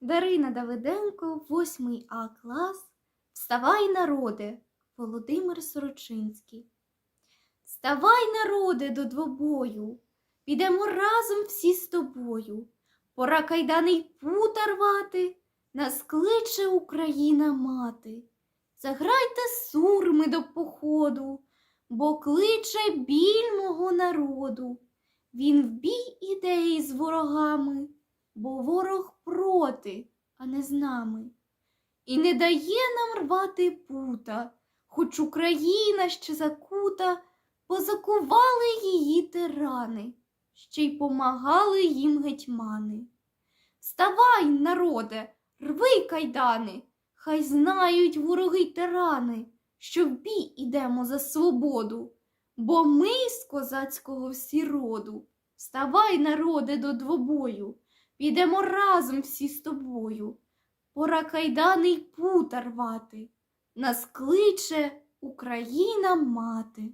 Дарина Давиденко, 8 А клас. Вставай, народе, Володимир Сорочинський. Вставай, народе, до двобою, підемо разом всі з тобою. Пора кайданий пута рвати, нас кличе Україна мати. Заграйте сурми до походу, бо кличе біль мого народу. Він в бій іде із ворогами, бо ворог проти, а не з нами. І не дає нам рвати пута, хоч Україна ще закута, позакували її тирани, ще й помагали їм гетьмани. Вставай, народе, рви кайдани, хай знають вороги тирани, що в бій ідемо за свободу, бо ми з козацького всі роду. Вставай, народе, до двобою, підемо разом всі з тобою. Пора кайдани й пута рвати, нас кличе Україна мати.